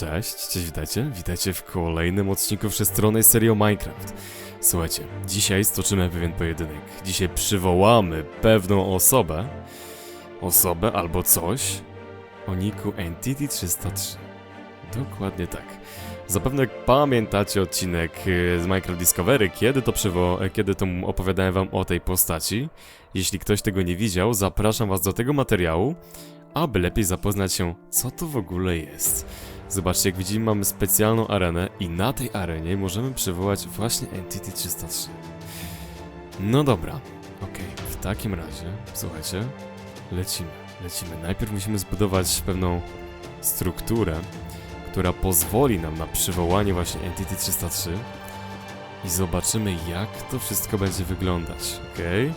Cześć, cześć, witajcie. Witajcie w kolejnym odcinku wszechstronnej serii o Minecraft. Słuchajcie, dzisiaj stoczymy pewien pojedynek. Dzisiaj przywołamy pewną osobę, osobę albo coś o niku Entity 303. Dokładnie tak. Zapewne pamiętacie odcinek y, z Minecraft Discovery, kiedy to, przywo- e, kiedy to opowiadałem wam o tej postaci. Jeśli ktoś tego nie widział, zapraszam was do tego materiału, aby lepiej zapoznać się, co to w ogóle jest. Zobaczcie, jak widzimy, mamy specjalną arenę i na tej arenie możemy przywołać właśnie Entity 303. No dobra, okej, w takim razie, słuchajcie, lecimy, lecimy. Najpierw musimy zbudować pewną strukturę, która pozwoli nam na przywołanie właśnie Entity 303 i zobaczymy, jak to wszystko będzie wyglądać, okej?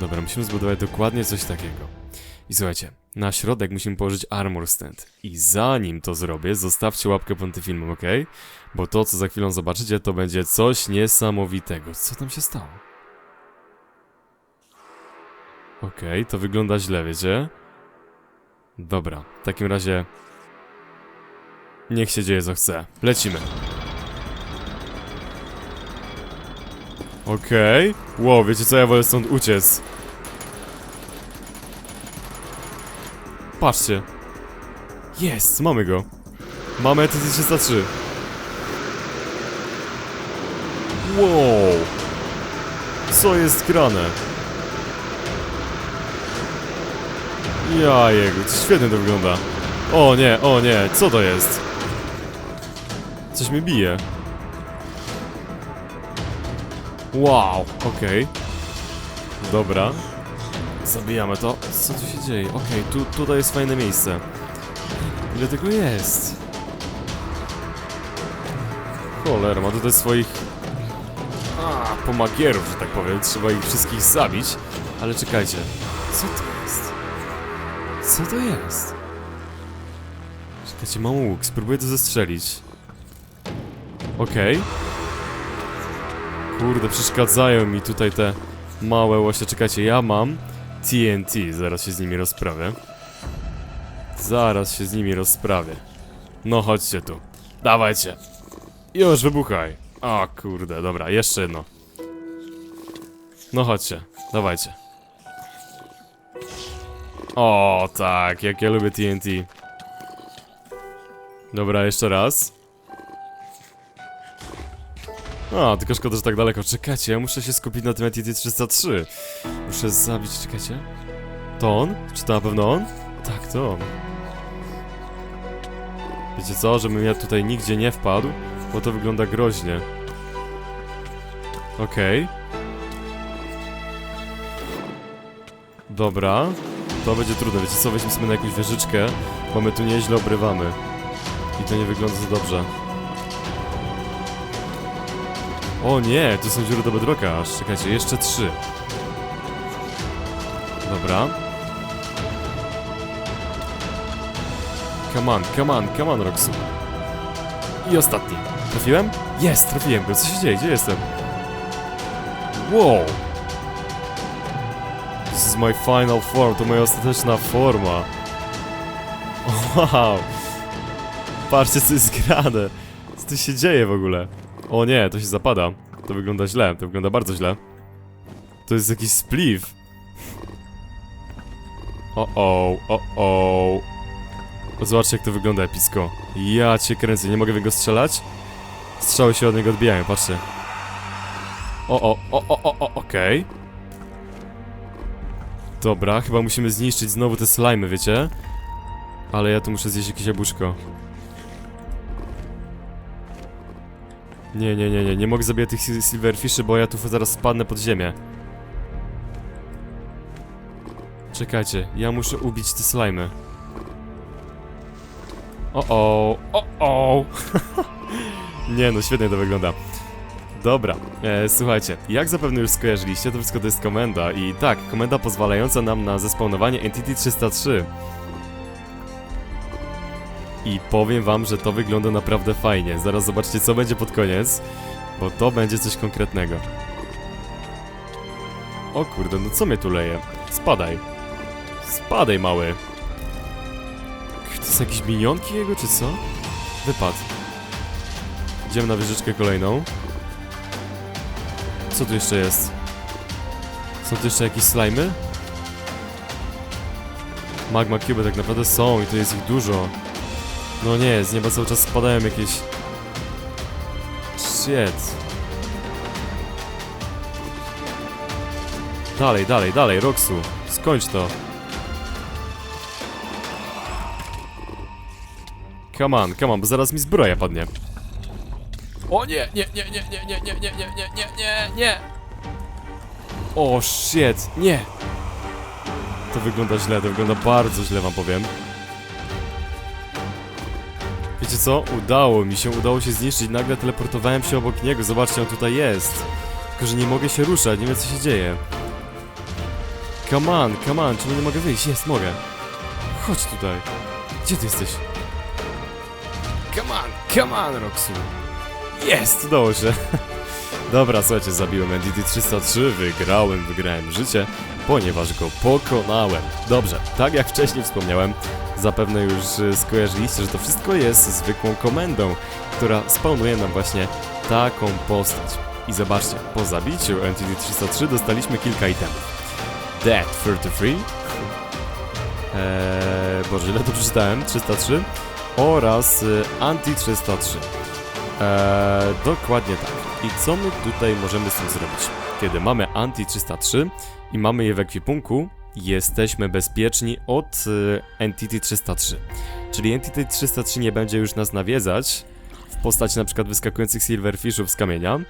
Dobra, musimy zbudować dokładnie coś takiego. I słuchajcie, na środek musimy położyć armor stand. I zanim to zrobię, zostawcie łapkę pod tym filmem, ok? Bo to, co za chwilę zobaczycie, to będzie coś niesamowitego. Co tam się stało? Okej, to wygląda źle, wiecie? Dobra, w takim razie... Niech się dzieje, co chce. Lecimy. Okej. Wow, wiecie co, ja wolę stąd uciec. Patrzcie. Jest, mamy go. Mamy ETC 303. Wow. Co jest grane? Ja jego, świetnie to wygląda. O nie, o nie, co to jest? Coś mnie bije. Wow, okej. Dobra. Zabijamy to. Co tu się dzieje? Okej, tu, tutaj jest fajne miejsce. Ile tego jest? Cholera, ma tutaj swoich... A, pomagierów, że tak powiem. Trzeba ich wszystkich zabić. Ale czekajcie. Co to jest? Co to jest? Czekajcie, mam łuk. Spróbuję to zestrzelić. Okej. Kurde, przeszkadzają mi tutaj te małe łosie. Czekajcie, ja mam TNT. Zaraz się z nimi rozprawię. Zaraz się z nimi rozprawię. No chodźcie tu. Dawajcie. Już wybuchaj. O kurde, dobra, jeszcze jedno. No chodźcie, dawajcie. O tak, jak ja lubię TNT. Dobra, jeszcze raz. A, tylko szkoda, że tak daleko. Czekajcie, ja muszę się skupić na tym Entity 303. Muszę zabić, czekajcie. To on? Czy to na pewno on? Tak, to on. Wiecie co, żebym ja tutaj nigdzie nie wpadł, bo to wygląda groźnie. Okej. Dobra. To będzie trudne, wiecie co, weźmy sobie na jakąś wieżyczkę, bo my tu nieźle obrywamy. I to nie wygląda za dobrze. O nie, tu są dziury do bedrocka aż. Czekajcie, jeszcze trzy. Dobra. Come on, come on, come on, Roxu. I ostatni. Trafiłem? Jest, trafiłem go. Co się dzieje? Gdzie jestem? Wow. This is my final form. To moja ostateczna forma. Wow. Patrzcie, co jest grane. Co tu się dzieje w ogóle? O nie, to się zapada. To wygląda źle, to wygląda bardzo źle. To jest jakiś spliw. O o, o o. Zobaczcie jak to wygląda epicko. Ja cię kręcę, nie mogę w niego strzelać? Strzały się od niego odbijają, patrzcie. O o, o o o o, okej. Dobra, chyba musimy zniszczyć znowu te slimy, wiecie? Ale ja tu muszę zjeść jakieś jabłuszko. Nie, nie, nie, nie, nie mogę zabijać tych sil- bo ja tu zaraz spadnę pod ziemię. Czekajcie, ja muszę ubić te slimy. O o, o o. nie no, świetnie to wygląda. Dobra, e, słuchajcie, jak zapewne już skojarzyliście, to wszystko to jest komenda i tak, komenda pozwalająca nam na zespawnowanie Entity 303. I powiem wam, że to wygląda naprawdę fajnie. Zaraz zobaczcie, co będzie pod koniec, bo to będzie coś konkretnego. O kurde, no co mnie tu leje? Spadaj. Spadaj, mały. Kurde, są jakieś minionki jego, czy co? Wypadł. Idziemy na wieżyczkę kolejną. Co tu jeszcze jest? Są tu jeszcze jakieś slimy? Magma Cube tak naprawdę są i to jest ich dużo. No nie, z nieba cały czas spadają jakieś... Shit. Dalej, dalej, dalej, Roxu. Skończ to. Come on, come on, bo zaraz mi zbroja padnie. O nie, nie, nie, nie, nie, nie, nie, nie, nie, nie, nie, nie, nie. O shit, nie. To wygląda źle, to wygląda bardzo źle wam powiem. Wiecie co? Udało mi się, udało się zniszczyć. Nagle teleportowałem się obok niego. Zobaczcie, on tutaj jest. Tylko, że nie mogę się ruszać, nie wiem co się dzieje. Come on, come on, czemu nie mogę wyjść? Jest, mogę. Chodź tutaj. Gdzie ty jesteś? Come on, come on, Roxu. Jest, udało się. Dobra, słuchajcie, zabiłem Entity 303, wygrałem, wygrałem życie, ponieważ go pokonałem. Dobrze, tak jak wcześniej wspomniałem, zapewne już y, skojarzyliście, że to wszystko jest zwykłą komendą, która spawnuje nam właśnie taką postać. I zobaczcie, po zabiciu Entity 303 dostaliśmy kilka itemów. Dead 33 eee, Boże, ile to przeczytałem? 303 oraz y, Anti 303 eee, Dokładnie tak. I co my tutaj możemy z tym zrobić? Kiedy mamy Anti 303 i mamy je w ekwipunku, jesteśmy bezpieczni od y, Entity 303. Czyli Entity 303 nie będzie już nas nawiedzać w postaci na przykład wyskakujących silverfishów z kamienia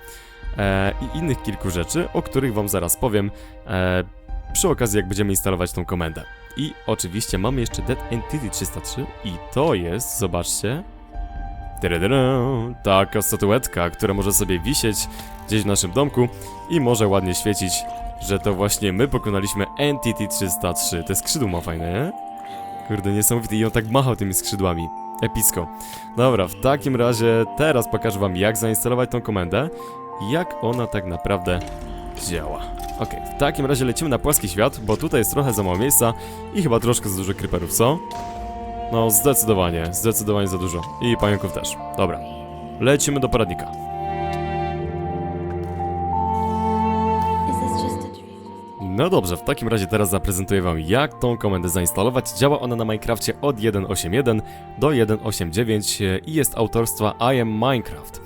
e, i innych kilku rzeczy, o których wam zaraz powiem e, przy okazji jak będziemy instalować tą komendę. I oczywiście mamy jeszcze Dead Entity 303 i to jest, zobaczcie, taka statuetka, która może sobie wisieć gdzieś w naszym domku i może ładnie świecić, że to właśnie my pokonaliśmy Entity 303. Te skrzydło ma fajne, nie? Kurde, niesamowite i on tak machał tymi skrzydłami. Epicko. Dobra, w takim razie teraz pokażę wam jak zainstalować tą komendę jak ona tak naprawdę działa. Okej, w takim razie lecimy na płaski świat, bo tutaj jest trochę za mało miejsca i chyba troszkę za dużo creeperów, co? No, zdecydowanie, zdecydowanie za dużo. I pająków też. Dobra. Lecimy do poradnika. No dobrze, w takim razie teraz zaprezentuję wam jak tą komendę zainstalować. Działa ona na Minecrafcie od 1.8.1 do 1.8.9 e, i jest autorstwa I am Minecraft.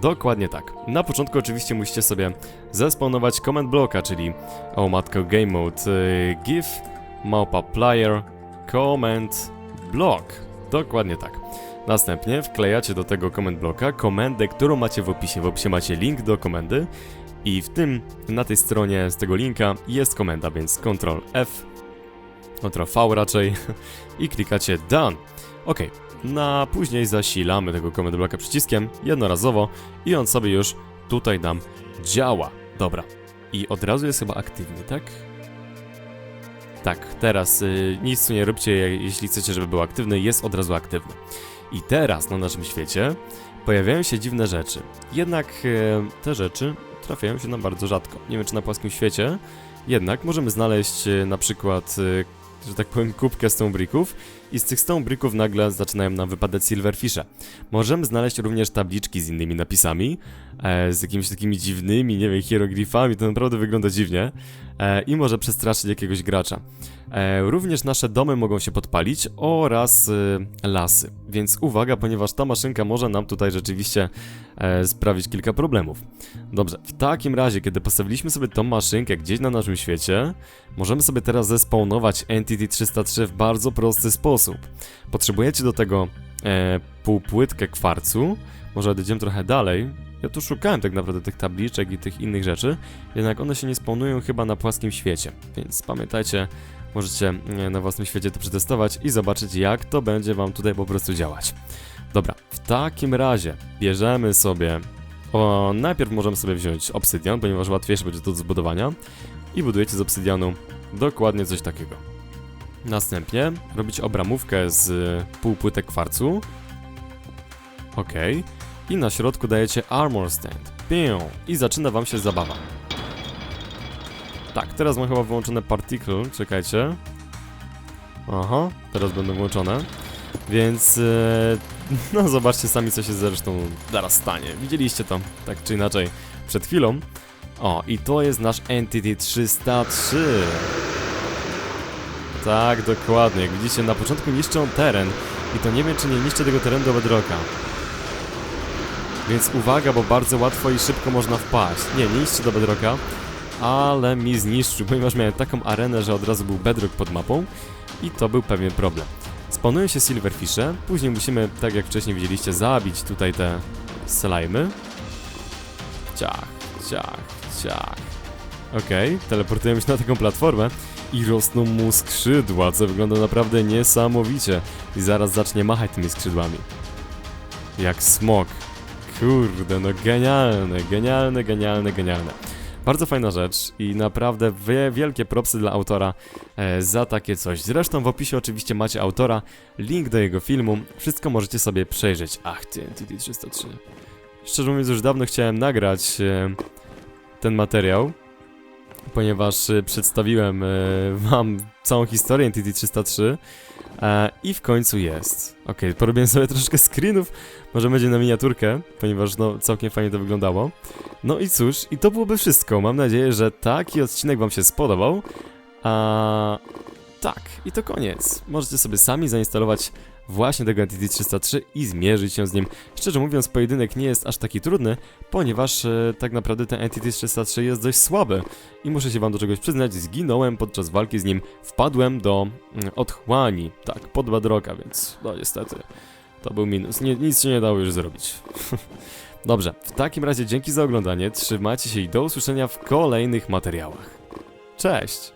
Dokładnie tak. Na początku oczywiście musicie sobie zespawnować command blocka, czyli o matko game mode y, give małpa player command block. Dokładnie tak. Następnie wklejacie do tego command blocka komendę, którą macie w opisie. W opisie macie link do komendy i w tym, na tej stronie z tego linka jest komenda, więc Ctrl F, Ctrl V raczej i klikacie Done. Ok, na później zasilamy tego command blocka przyciskiem jednorazowo i on sobie już tutaj nam działa. Dobra. I od razu jest chyba aktywny, tak? Tak, teraz y, nic tu nie róbcie, je- jeśli chcecie, żeby był aktywny, jest od razu aktywny. I teraz na naszym świecie pojawiają się dziwne rzeczy. Jednak e, te rzeczy trafiają się nam bardzo rzadko. Nie wiem, czy na płaskim świecie, jednak możemy znaleźć e, na przykład, e, że tak powiem, kubkę stonebricków i z tych stonebricków nagle zaczynają nam wypadać silverfishe. Możemy znaleźć również tabliczki z innymi napisami, e, z jakimiś takimi dziwnymi, nie wiem, hieroglifami, to naprawdę wygląda dziwnie e, i może przestraszyć jakiegoś gracza. E, również nasze domy mogą się podpalić oraz e, lasy, więc uwaga, ponieważ ta maszynka może nam tutaj rzeczywiście e, sprawić kilka problemów. Dobrze, w takim razie, kiedy postawiliśmy sobie tą maszynkę gdzieś na naszym świecie, możemy sobie teraz zespawnować Entity 303 w bardzo prosty sposób. Potrzebujecie do tego e, półpłytkę kwarcu, może odejdziemy trochę dalej. Ja tu szukałem tak naprawdę tych tabliczek i tych innych rzeczy, jednak one się nie spawnują chyba na płaskim świecie, więc pamiętajcie, możecie e, na własnym świecie to przetestować i zobaczyć jak to będzie wam tutaj po prostu działać. Dobra, w takim razie bierzemy sobie o, najpierw możemy sobie wziąć obsydian, ponieważ łatwiejsze będzie to do zbudowania i budujecie z obsydianu dokładnie coś takiego. Następnie robicie obramówkę z półpłytek kwarcu. Ok. I na środku dajecie armor stand. Pię. I zaczyna wam się zabawa. Tak, teraz mam chyba wyłączone particle, czekajcie. Aha, teraz będą włączone. Więc, e, no zobaczcie sami, co się zresztą zaraz stanie. Widzieliście to, tak czy inaczej, przed chwilą. O, i to jest nasz Entity 303. Tak, dokładnie. Jak widzicie, na początku niszczą teren i to nie wiem, czy nie niszczy tego terenu do bedrocka. Więc uwaga, bo bardzo łatwo i szybko można wpaść. Nie, nie niszczy do bedrocka, ale mi zniszczył, ponieważ miałem taką arenę, że od razu był bedrock pod mapą i to był pewien problem. Spawnują się silverfishe, później musimy, tak jak wcześniej widzieliście, zabić tutaj te slimy. Ciach, ciach, ciach. Okej, teleportujemy się na taką platformę i rosną mu skrzydła, co wygląda naprawdę niesamowicie. I zaraz zacznie machać tymi skrzydłami. Jak smok. Kurde, no genialne, genialne, genialne, genialne. Bardzo fajna rzecz i naprawdę wie, wielkie propsy dla autora e, za takie coś. Zresztą w opisie oczywiście macie autora, link do jego filmu, wszystko możecie sobie przejrzeć. Ach ty, NTT 303. Szczerze mówiąc już dawno chciałem nagrać e, ten materiał, ponieważ e, przedstawiłem e, wam całą historię NTT 303 e, i w końcu jest. Ok, porobiłem sobie troszeczkę screenów, może będzie na miniaturkę, ponieważ no całkiem fajnie to wyglądało. No i cóż, i to byłoby wszystko. Mam nadzieję, że taki odcinek wam się spodobał. A tak, i to koniec. Możecie sobie sami zainstalować właśnie tego Entity 303 i zmierzyć się z nim. Szczerze mówiąc, pojedynek nie jest aż taki trudny, ponieważ e, tak naprawdę ten Entity 303 jest dość słaby. I muszę się wam do czegoś przyznać, zginąłem podczas walki z nim, wpadłem do mm, otchłani, tak, pod Badroka, więc no niestety, to był minus, nie, nic się nie dało już zrobić. Dobrze, w takim razie dzięki za oglądanie, trzymajcie się i do usłyszenia w kolejnych materiałach. Cześć!